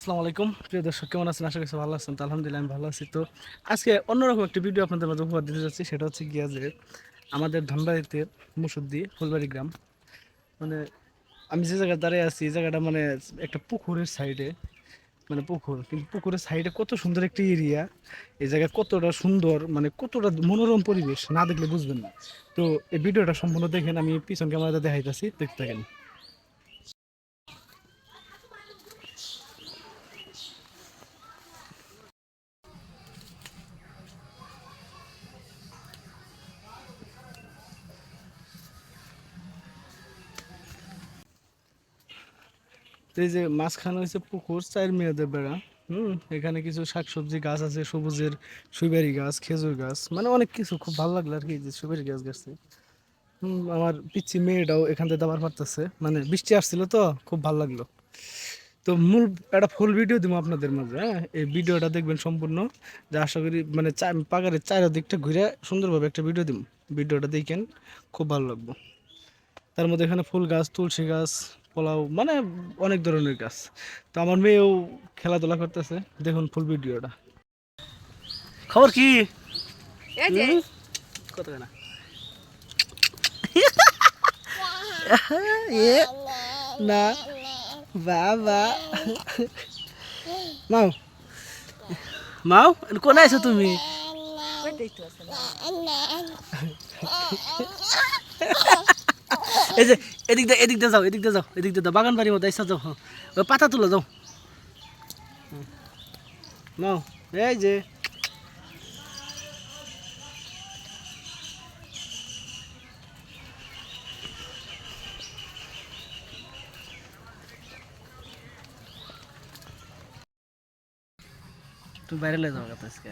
আসসালামু আলাইকুম। প্রিয় দর্শক, কেমন আছেন? আশা করছি ভালো আছেন। তো আলহামদুলিল্লাহ আমি ভালো আছি। তো আজকে অন্যরকম একটা ভিডিও আপনাদের মাঝে উপহার দিতে যাচ্ছি। সেটা হচ্ছে গিয়া যে আমাদের ধনবাড়িতে মুসুদ্দি, ফুলবাড়ি গ্রাম। মানে আমি যে জায়গায় দাঁড়িয়ে আছি, এই জায়গাটা মানে একটা পুকুরের সাইডে মানে পুকুর, কিন্তু পুকুরের সাইডে কত সুন্দর একটি এরিয়া এই জায়গা কতটা সুন্দর মানে কতটা মনোরম পরিবেশ, না দেখলে বুঝবেন না। তো এই ভিডিওটা সম্পূর্ণ দেখেন, আমি পিছন ক্যামেরাতে দেখাইতেছি, দেখতে থাকেন। এই যে মাঝখানে হয়েছে পুকুর চার মেয়েদের বেড়া, হুম, এখানে কিছু শাকসবজি গাছ আছে, সবুজের সুইবারি গাছ, খেজুর গাছ মানে অনেক কিছু খুব ভালো লাগল আর কি যে সুইবারি গাছ গাছে। হুম, আমার পিচ্ছি মেয়েটাও এখান থেকে দাবার পারতেছে মানে বৃষ্টি আসছিল তো, খুব ভালো লাগল। তো মূল একটা ফুল ভিডিও দিব আপনাদের মাঝে হ্যাঁ? এই ভিডিওটা দেখবেন সম্পূর্ণ, যে আশা করি মানে পাগারের চারিদিকটা ঘুরে সুন্দরভাবে একটা ভিডিও দিব। ভিডিওটা দেখেন, খুব ভালো লাগবো। তার মধ্যে এখানে ফুল গাছ, তুলসী গাছ পোলাও মানে অনেক ধরনের গাছ তো আমার মেয়েও খেলাধুলা করতেছে। দেখুন ফুল ভিডিওটা। খবর কি? কত না না বাবা মাও। মাও কোন আছো তুমি। এই যে, এদিক দিয়ে এদিক দিয়ে যাও, এদিক দিয়ে যাও, এদিক যাও বাগান বাড়ির মধ্যে এসে যাও হ্যাঁ। ওই পাতা তুলে, যাও। নাও, এই যে তুই বাইরে লে যাও আজকে